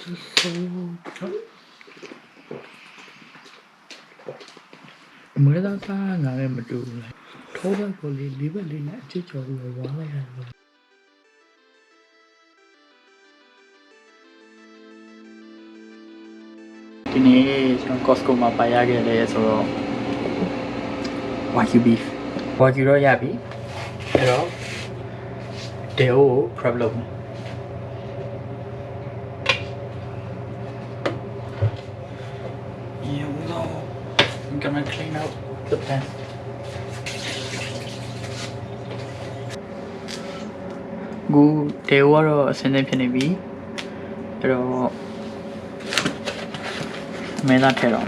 မွေးသားသားငါလည်းမတူဘူးလေထိုးဘက်ကိုလေးလေးဘက်လေးနဲ့အချစ်ကျော်ပြီးတော့ဝါလိုက်ရတယ်ဒီနေ့ကျွန်တော် Costco မှာပါရခဲ့တယ်ဆိုတော့ Wagyu beef Wagyu တော့ရပြီအဲ့တော့ Deo ကို prep လုပ်မယ် ဖမ်းကူဒေဝကတော့အစင်းသင်းဖြစ်နေပြီအဲ့တော့မဲသားထည့်တော့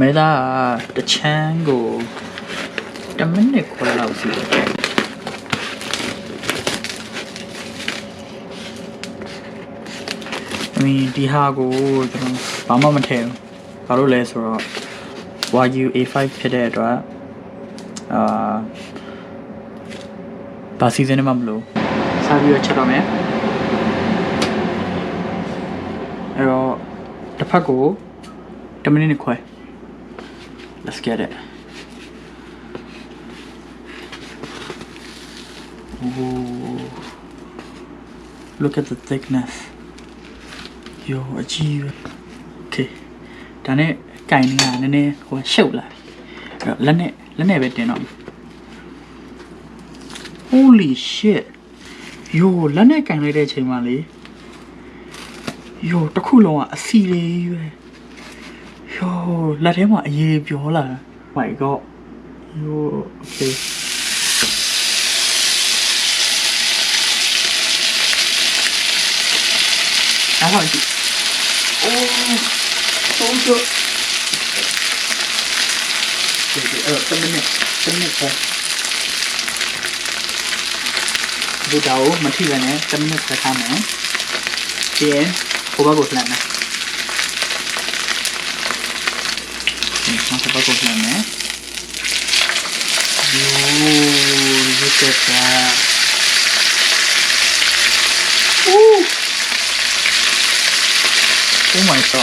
မဲသားတချမ်းကို1မိနစ်ခွဲလောက်စီတယ်အင်းဒီဟာကိုကျွန်တော်ဘာမှမထည့်ဘူးဘာလို့လဲဆိုတော့ Wagyu A5 ဖြစ်တဲ့အတွက်အာဘာစီစဉ်နေမှမလို့စားပြီးတော့ချက်တော့မယ်အဲ့တော့တစ်ဖက်ကို10မိနစ်နဲ့ခွဲ let's get it Ooh. look at the thickness yo အကြီးပဲ okay ဒါနဲ့ ကင်နေတာနည်းနည်းဟိုရှုပ်လာပြီအဲ့တော့လက်နဲ့လက်နဲ့ပဲတင်တော့မယ် holy shit ယိုလက်နဲ့ကင်လိုက်တဲ့အချိန်မှာလေယိုတစ်ခုလုံးကအစီလေးကြီးပဲယိုလက်ထဲမှာအရေးပြောလာတာ my god ယို okay အားလုံးကြည့် oh so good เออเป็นเนี่เป็นเนี่ยไปบูดาวมันที่ไรนี่จะไม่นึกจะทำไหมเจนผมว่าบทแล้วนะมันจะประกอบแล้วนะโอ้ลูกเจ็บอะโอ้โอ้ my ต่อ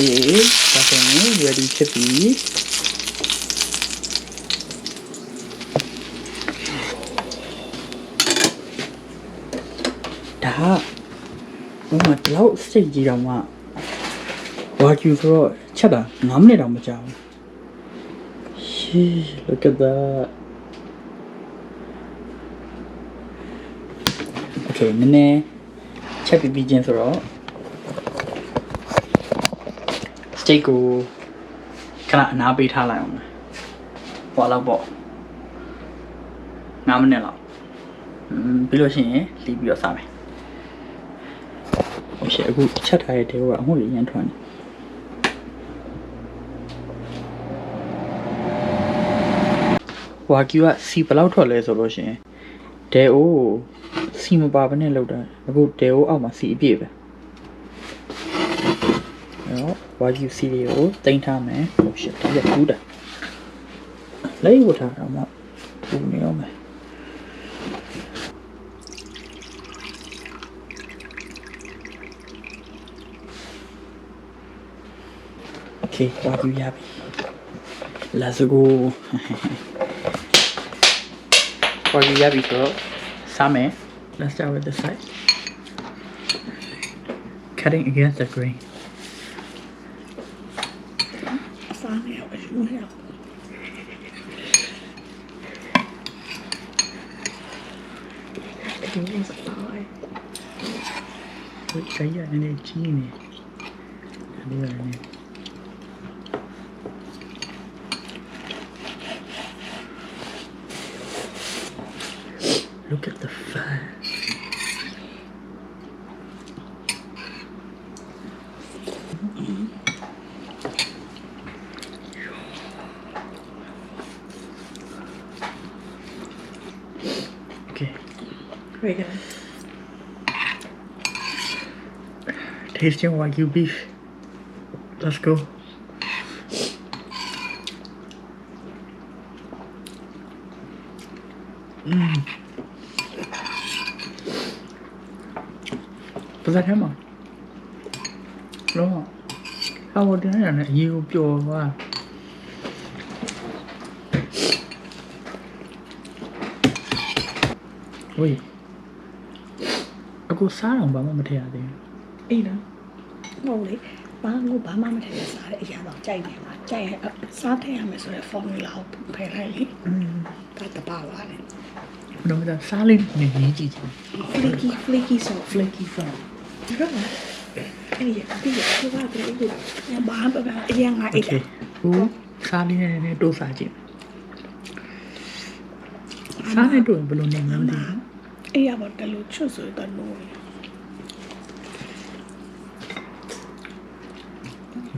Okay ဒါဆိုရင် ready ဖြစ်ပြီဒါကဘုမဒီလောက်စိတ်ကြီးတော့မှဝါကျူဆိုတော့ချက်တာ9မိနစ်တောင်မကြာဘူး Sheesh, look at that Okay နည်းနည်းချက်ပြီးပြီးချင်းဆိုတော့ steak ကိုခဏအနားပေးထားလိုက်အောင်ဟောလောက်ပေါ့9မိနစ်လောက်อืมပြီးလို့ရှိရင်လီးပြီးတော့စားမယ်ဟိုရှေ့အခုချက်ထားတဲ့တဲကအမှုလေးရန်ထွန်းနေဝါကီကစီဘယ်လောက်ထွက်လဲဆိုလို့ရှိရင်ဒဲအိုးစီမပါဘဲနဲ့လောက်တာအခုဒဲအိုးအောက်မှာစီအပြည့်ပဲ အဲ့တော့ wagyu စီလေးကိုတင်ထားမယ်ဟိုရှစ်ဒါပြူးတာလေးဝတ်ထားတော့မှပူနေအောင်မယ် Okay, wagyu ရပြီ Let's go ဝါဂီရပြီဆိုတော့စားမယ် Let's start with this side cutting against the grain caía en el cine. Look at the fire. Tasting Wagyu beef. Let's go. Mm. ပါဇက်ထဲမှာလုံးဝဟာဝတင်ရတဲ့အရေးကိုပျော်သွားဝေးအခုစားတော့ဘာမှမထည့်ရသေးဘူးအေး နော်ဟုတ်လေဘာငိုဘာမှမထည့်ရစားတဲ့အရာတော့ကြိုက်နေမှာကြိုက်ရစားထည့်ရမယ်ဆိုတဲ့ formula ကိုဖယ်လိုက်လေอืมဒါတပါပါလေတော့ဒါစားလေးနေကြီးကြည့်ချင် flaky flaky sauce flaky fry ဒီတော့အဲ့ဒီဒီကဘာတည်းကိုညဘာမှမအရင်ငါအိတ် okay ဟိုစားလေးနဲ့နဲ့တိုးစားကြည့်စားနဲ့တိုးရင်ဘယ်လိုနေမလဲမသိဘူးအေးရပါတလို့ချွတ်ဆိုတော့လို့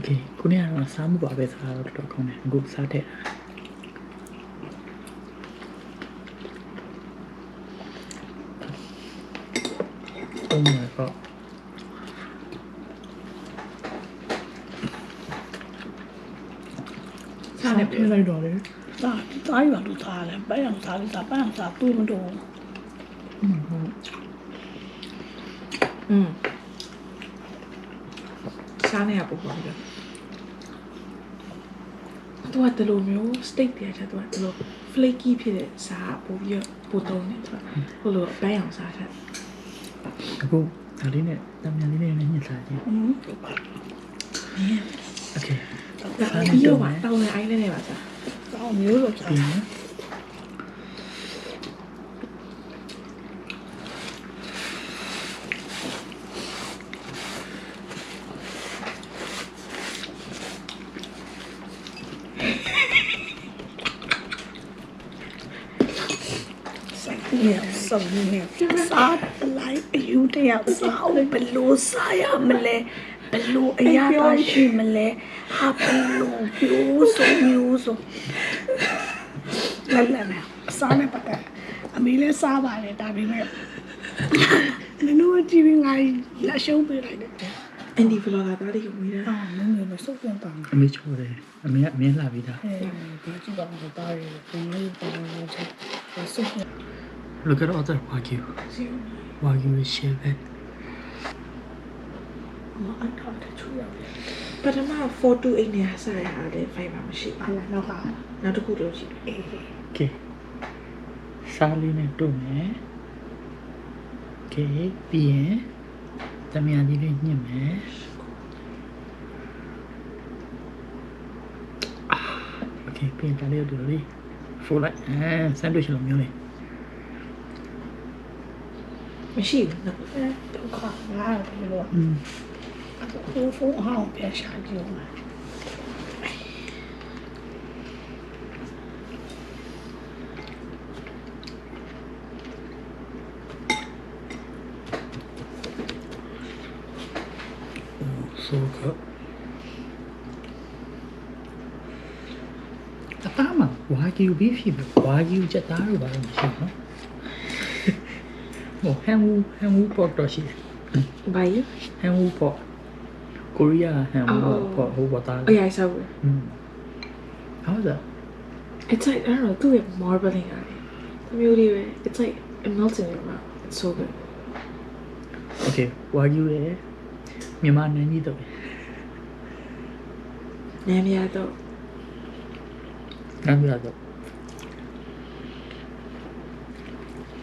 okay ခုနကတော့စားမှုပါပဲစားတော့တော်တော်ကောင်းတယ်အခုစားတဲ့ Oh my god စားနေ ထ ပြီ ည့်လိုက်တော့လေ ဒါသားရလို့သားလဲပန်းအောင်သားလို့သားပန်းအောင်သားတွေးမတော့ อืมဟုတ် อืมစားနေရပုံပေါ်ပြီ သူကတလိုမျိုး steak တည်းချက်သူကတလို flaky ဖြစ်တဲ့စားပို့ပြီးပို့တုံးနေသူကဟိုလိုဘန်းအောင်စားချက်အခုဒါလေးနဲ့တမန်လေးနဲ့ညှစ်စားကြည့်ဟင်းဟုတ်ပါ okay ဒါပြီးတော့မှတောင်းနေအိုင်းနေနေပါစားကောင်းမျိုးလို့စား ပြီးရင် စိုက်နေ စုံနေစားလိုက်အယူတယောက်စားအောင်ဘလို့စားရမလဲဘလို့အရာပါရှိမလဲဟာဘလို့မျိုးစုံမျိုးစုံလက်လက်နဲ့စားနေပတ်တယ်အမေလည်းစားပါတယ်ဒါပေမဲ့နင်တို့ကြည့်ပြီးငါလက်ရှုံးပေးလိုက်တယ်အန်ဒီဗလောဂါသားလေးကိုဝေးတာအာနင်လည်းစုပ်ပြန်ပါမယ်အမေချိုးတယ်အမေကအမြင်လာပြီးသားအဲဒီကြည့်ပါဦးတားရယ်ဘယ်လိုပါလဲစုပ်ပြန် Look at all the wagyu စီဦး wagyu is shaved မအထောက်တချူရအောင်ပထမ428နဲ့စားရတာလည်း fiber မရှိအလားနောက်ကနောက်တစ်ခုတော့ရှိအေး okay စားလေးနဲ့တို့မယ် okay ပြီးရင်တမန်လေးလေးညှစ်မယ် Okay ပြီးရင်ဒါလေးတို့လေး full လိုက်အဲ sandwich လိုမျိုးလေး မရှိဘူးနော် အဲဒုက္ခငါဘယ်လို อืม အခုဖုန်းအောင်ပြန်ရှာကြည့်ဦးမယ် ဆိုတော့အသားမှာဝါဂီယူဘီဖီဝါဂီယူချက်သားတို့ဘာလို့မရှိဘူးနော် ဟိုဟန်ဝူဟန်ဝူပေါ့တော့ရှိတယ်ဘာကြီးဟန်ဝူပေါ့ကိုရီးယားဟန်ဝူပေါ့ဟိုပေါ့သားအရာစားဘူးอืม How is that It's like I don't know သူ့ရဲ့ marbling ရတယ်တမျိုးလေးပဲ It's like it melts in your mouth It's so good Okay ဝါဂီယူရဲ့မြန်မာနန်းကြီးတော့နာမည်တော့နန်းကြီးတော့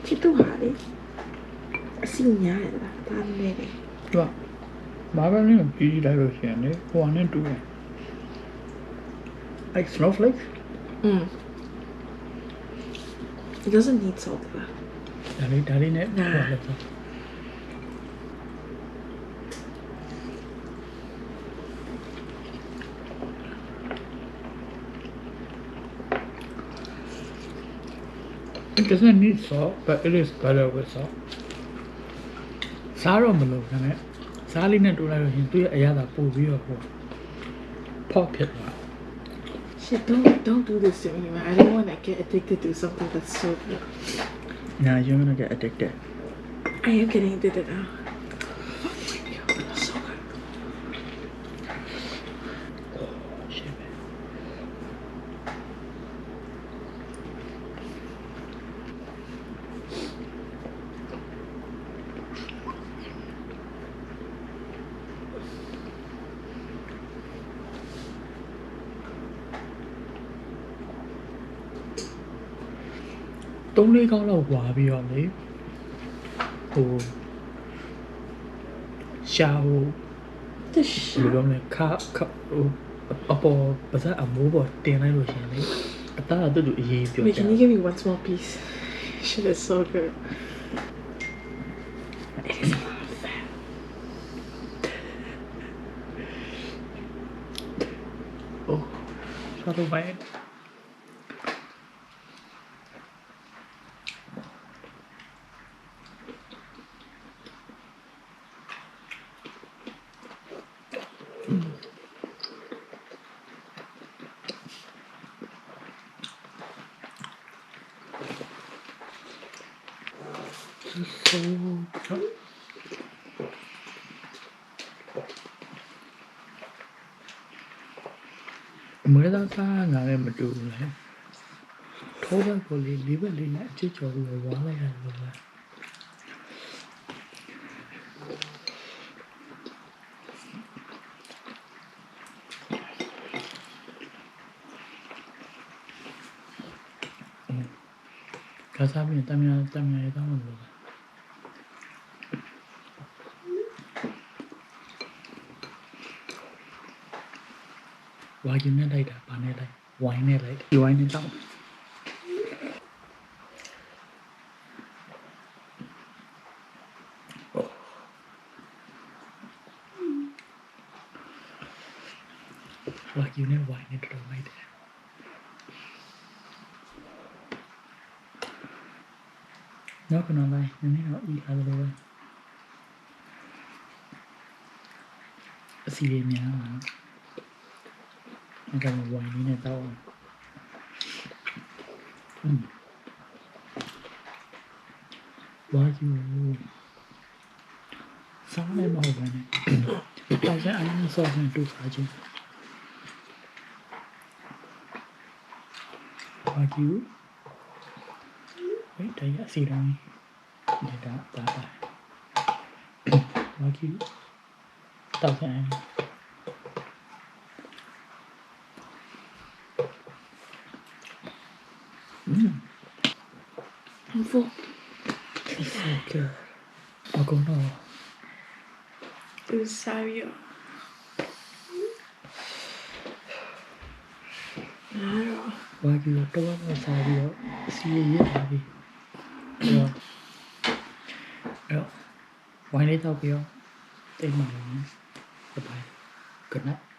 ချစ်သူဟာလေ Signaler, bandere. Va. Magalhães, PG daar was je aan, ni One and tu. Like snowflakes? Hmm. It doesn't need salt, though. Dari, dari net. Nah. It doesn't need salt, but it is better with salt. စားတော့မလို့ခင်ဗျစားလေးနဲ့တိုးလိုက်လို့ရှင်သူ့ရဲ့အရသာပို့ပြီးတော့ဟိုဖောက်ဖြစ်သွား Shit, don't don't do this to me, man. I don't want to get addicted to something that's so good. Now you're gonna get addicted. I am getting addicted now. ၃၄ကောင်းလောက်ဟွာပြီးတော့လေဟိုရှာဟိုတက်ရှိလို့မလဲခါခါဟိုအပေါ်ပါစားအမိုးပေါ်တင်လိုက်လို့ရှင်လေအသားအတူတူအရေးပြောတယ် Can you give me one small piece shit is so good it is 好，稍等，拜。முழுதாக நடைபெற்று தோபர்கோலி லிபலின் அச்சுச்சோலை வாழையாடுவார் 가사비 땀이나 땀이나 해당하는 거야. വായിക്കുന്നതായിട്ട് പറഞ്ഞതായി വായനയിലായിട്ട് ഈ വായനയിലാണ് വായിക്കുന്നേ വായനയിട്ടുള്ളതായിട്ട് നോക്കുന്നുണ്ടായി ഞാൻ ഈ അതിലൂടെ സി എം ഞാൻ ఇంకా వన్ మినిట్ అవ్వాలి వాయు समय में हो गए थाउजेंड आई सौ में टू थाउजेंड वायु wait I see wrong data data वायु thousand đúng rồi vô 그렇게 하거나 의사요 와기 어떠한 사비요 시에이 사비 그래요 그래요 와인에 사고요 때문에 bye good night